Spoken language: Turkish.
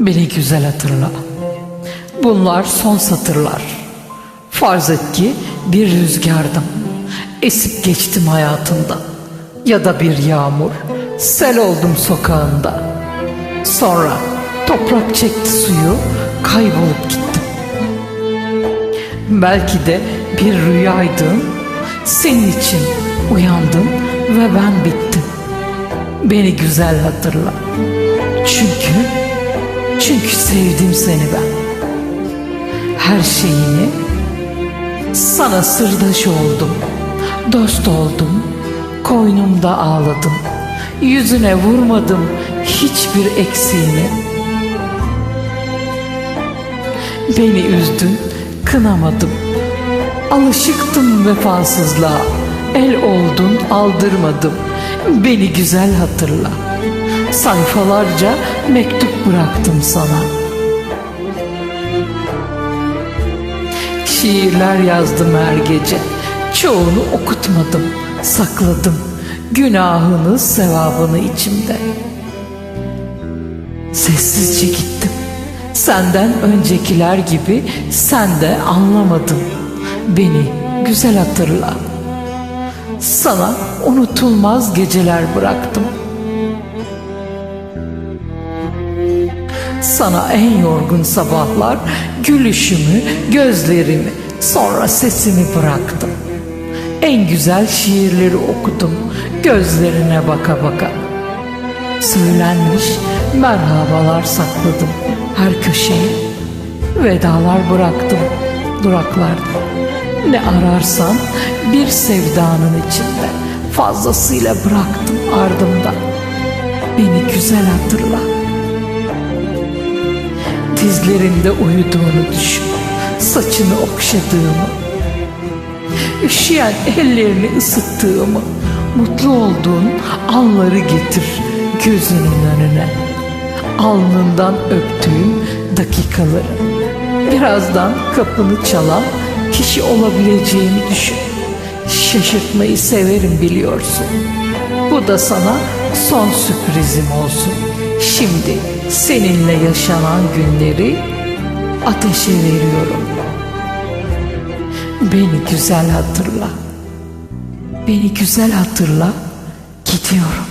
Beni güzel hatırla. Bunlar son satırlar. Farz et ki bir rüzgardım. Esip geçtim hayatında. Ya da bir yağmur. Sel oldum sokağında. Sonra toprak çekti suyu, kaybolup gittim. Belki de bir rüyaydım. Senin için uyandım ve ben bittim. Beni güzel hatırla. Çünkü çünkü sevdim seni ben. Her şeyini sana sırdaş oldum. Dost oldum. Koynumda ağladım. Yüzüne vurmadım hiçbir eksiğini. Beni üzdün, kınamadım. Alışıktım vefasızlığa. El oldun, aldırmadım. Beni güzel hatırla. Sayfalarca mektup bıraktım sana. Şiirler yazdım her gece. Çoğunu okutmadım, sakladım. Günahını, sevabını içimde. Sessizce gittim. Senden öncekiler gibi sen de anlamadın. Beni güzel hatırla. Sana unutulmaz geceler bıraktım. Sana en yorgun sabahlar gülüşümü, gözlerimi, sonra sesimi bıraktım. En güzel şiirleri okudum gözlerine baka baka. Söylenmiş merhabalar sakladım her köşeye. Vedalar bıraktım duraklarda. Ne ararsan bir sevdanın içinde fazlasıyla bıraktım ardımda. Beni güzel hatırla. Dizlerinde uyuduğunu düşün. Saçını okşadığımı. Üşüyen ellerini ısıttığımı. Mutlu olduğun anları getir gözünün önüne. Alnından öptüğüm dakikaları. Birazdan kapını çalan kişi olabileceğini düşün. Şaşırtmayı severim biliyorsun. Bu da sana son sürprizim olsun. Şimdi seninle yaşanan günleri ateşe veriyorum. Beni güzel hatırla. Beni güzel hatırla. Gidiyorum.